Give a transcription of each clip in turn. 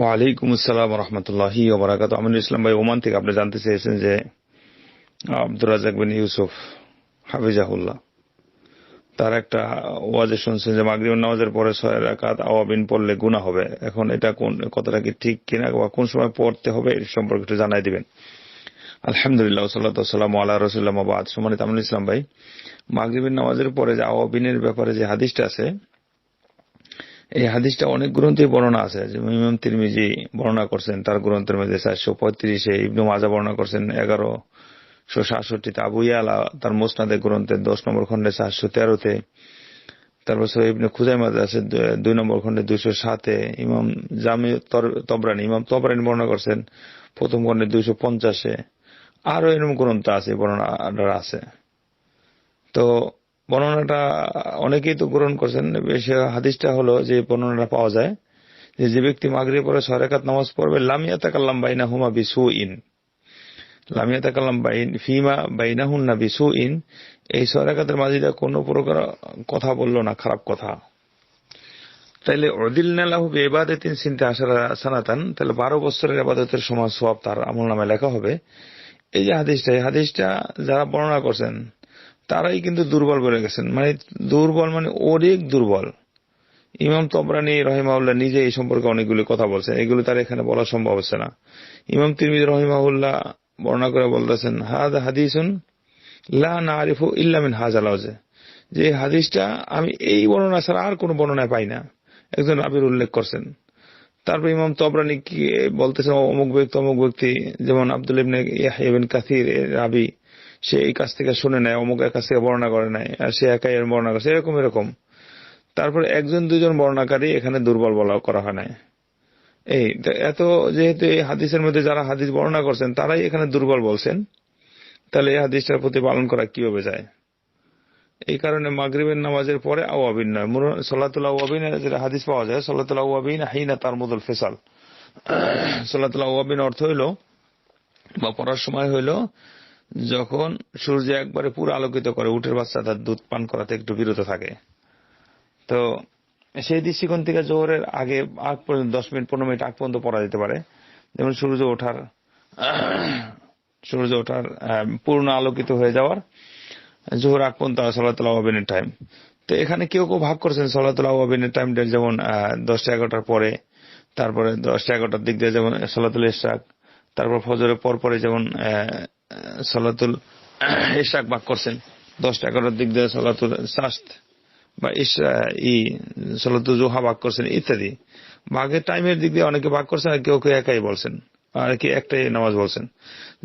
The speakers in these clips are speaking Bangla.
ওয়ালাইকুম আসসালাম রহমতুল্লাহি ওবরাকাত আমিনুল ইসলাম ভাই, ওমান থেকে আপনি জানতে চেয়েছেন যে, আব্দুর রাজাক বিন ইউসুফ হাফিজাহুল্লাহ, তার একটা ওয়াজে শুনছেন যে মাগরিব নামাজের পরে ছয় রাকাত আওয়াবিন পড়লে গুণা হবে। এখন এটা কোন কতটা কি ঠিক কিনা বা কোন সময় পড়তে হবে এর সম্পর্কে একটু জানাই দিবেন। আলহামদুলিল্লাহ সাল্লাম আল্লাহ রসুল্লাহ আবাদ সুমানিত আমিনুল ইসলাম ভাই, মাগরিবের নামাজের পরে যে আওয়াবিনের ব্যাপারে যে হাদিসটা আছে এই হাদিসটা অনেক গ্রন্থে বর্ণনা আছে। ইমাম তিরমিজি বর্ণনা করছেন, তার গ্রন্থের মধ্যে চারশো পঁয়ত্রিশে ইবনু মাজা বর্ণনা করছেন এগারো শো সাতষট্টিতে। আবু ইয়ালা তার মোসনাদে গ্রন্থের দশ নম্বর খন্ডে চারশো তেরোতে, তারপর সহ ইবনে খুজাই মাঝে আছে দুই নম্বর খন্ডে দুইশো সাতে। ইমাম জামি তবরানি, ইমাম তবরানি বর্ণনা করছেন, প্রথম খন্ডে দুইশো পঞ্চাশে। আরও এরকম গ্রন্থ আছে, বর্ণনা আছে। তো বর্ণনাটা অনেকেই তো গ্রহণ করছেন। হাদিসটা হলো যে বর্ণনাটা পাওয়া যায় যে যে ব্যক্তি মাগরি পরে সরেকাত নামাজ পড়বে লামিয়া তাকাল্লাম বাইনা হুমা বিসু ইন লামিয়া তাকাল্লাম বাইন, ফিমা বাইনা হুন না বিসু ইন এই সরেকাতের মাঝিটা কোনো প্রকার কথা বলল না, খারাপ কথা। তাইলে অদিল নালাহু বেবাদতিন সিনতে আসারা সানাতান তাহলে বারো বছরের আবাদতের সমাজ সব তার আমল নামে লেখা হবে। এই যে হাদিসটা, এই হাদিসটা যারা বর্ণনা করছেন তারাই কিন্তু দুর্বল বলে গেছেন। মানে দুর্বল মানে অনেক দুর্বল। ইমাম তবরানি রহিমাউল্লাহ নিজে এই সম্পর্কে অনেকগুলি কথা বলছেন। এগুলো তার এখানে বলা সম্ভব হচ্ছে না। ইমাম তিরমিদ রহিমাউল্লাহ বর্ণনা করে বলতেছেন হাদ হাদিসুন লা না আরিফু ইল্লামিন হাজ আলাউজে যে হাদিসটা আমি এই বর্ণনা ছাড়া আর কোনো বর্ণনায় পাই না। একজন রাবির উল্লেখ করছেন। তারপর ইমাম তবরানি কি বলতেছেন, অমুক ব্যক্তি অমুক ব্যক্তি, যেমন আব্দুল ইবনে ইয়াহিবিন কাসির রাবি সে এই কাছ থেকে শুনে নেয় অমুকের কাছ থেকে বর্ণনা করে নেয়, আর সে একাই এর বর্ণনা করছে এরকম এরকম। তারপর একজন, দুজন বর্ণাকারী এখানে দুর্বল বলা, করা হয় নাই। এই এত যেহেতু এই হাদিসের মধ্যে যারা হাদিস বর্ণনা করছেন, তারাই এখানে দুর্বল বলছেন। তাহলে এই হাদিসটার প্রতি পালন করা কীভাবে যায়? এই কারণে মাগরিবের নামাজের পরে আওয়াবিন নয়। সল্লাতুল আওয়াবিন যেটা হাদিস পাওয়া যায় সল্লাতুল আওয়াবিন হাইনা তার মুদল ফেসাল। সল্লাতুল আওয়াবিন অর্থ হইল, বা পড়ার সময় হইল যখন সূর্য একবারে পুরো আলোকিত করে উঠের বাচ্চা তার দুধ পান করাতে একটু বিরত থাকে। তো সেই দৃষ্টিকোণ থেকে জোহরের আগে, আগ পর্যন্ত, দশ মিনিট, পনেরো মিনিট আগ পর্যন্ত পড়া যেতে পারে। যেমন সূর্য ওঠার সূর্য ওঠার পূর্ণ আলোকিত হয়ে যাওয়ার, জোহর আগ পর্যন্ত সাল্লাতুল্লাহ আবিনের টাইম তো এখানে কেউ কেউ ভাগ করছেন সাল্লাতুল্লাহ আবিনের টাইমটা যেমন দশটা এগারোটার পরে, তারপরে দশটা এগারোটার দিক দিয়ে যেমন সাল্লাতুল ইশরাক তারপর ফজরের পর পরে যেমন সালাতুল ইশাক ভাগ করছেন। দশটা এগারোর দিক দিয়ে সালাতুল সাস্ত বা ই, সালাতুল জোহা ভাগ করছেন, ইত্যাদি। ভাগের টাইমের দিক দিয়ে অনেকে ভাগ করছেন আর কেউ কেউ একাই বলছেন, আর কি একটাই নামাজ বলছেন।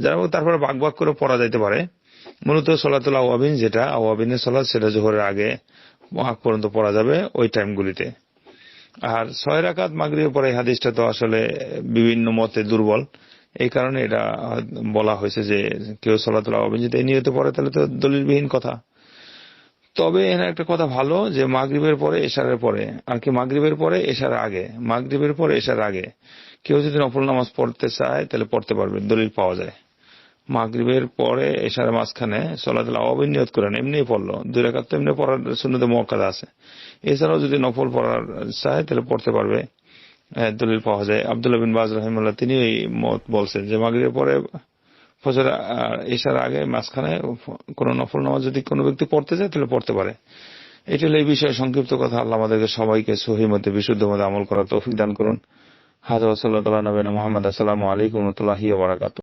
যারা তারপরে ভাগ ভাগ করে পড়া যাইতে পারে। মূলত সলাতুল আওয়াবিন যেটা, আওয়াবিনের সলাৎ সেটা জোহরের আগে আগ পর্যন্ত পড়া যাবে ওই টাইমগুলিতে। আর ছয় রাকাত মাগরিবের পরে হাদিসটা তো আসলে বিভিন্ন মতে দুর্বল। এই কারণে এটা বলা হয়েছে যে কেউ সলাতুল আওয়াবিন যদি এই নিয়তে পড়ে তাহলে তো দলিলবিহীন কথা। তবে এখানে একটা কথা ভালো যে মাগরীবের পরে, এশারের পরে, আর কি মাগরীবের পরে, এশার আগে। মাগরীবের পরে, এশার আগে। কেউ যদি নফল নামাজ পড়তে চায়, তাহলে পড়তে পারবে, দলিল পাওয়া যায়। মাগরীবের পরে, এশার মাঝখানে সলাতুল আওয়াবিন নিয়ত করেন এমনি পড়ল। দুই রেখাত তো এমনি পড়ার শূন্যতে মক্কাদা আছে। এছাড়াও যদি নফল পড়ার চায়, তাহলে পড়তে পারবে। দলিল পাওয়া যায়। আবদুল্লাহ বিন বাজ রহিমুল্লাহ তিনি এই মত বলছেন যে মাগরীর পরে ফজর এসার আগে মাঝখানে কোন নফল নামাজ যদি কোনো ব্যক্তি পড়তে যায় তাহলে পড়তে পারে। এটা হলো এই বিষয়ে সংক্ষিপ্ত কথা। আল্লাহ আমাদেরকে সবাইকে সহি মধ্যে বিশুদ্ধ মধ্যে আমল করার তৌফিক দান করুন। হাজার সাল্লাহ নবীন মোহাম্মদ। আসসালামু আলাইকুম রহমতুল্লাহি বারাকাত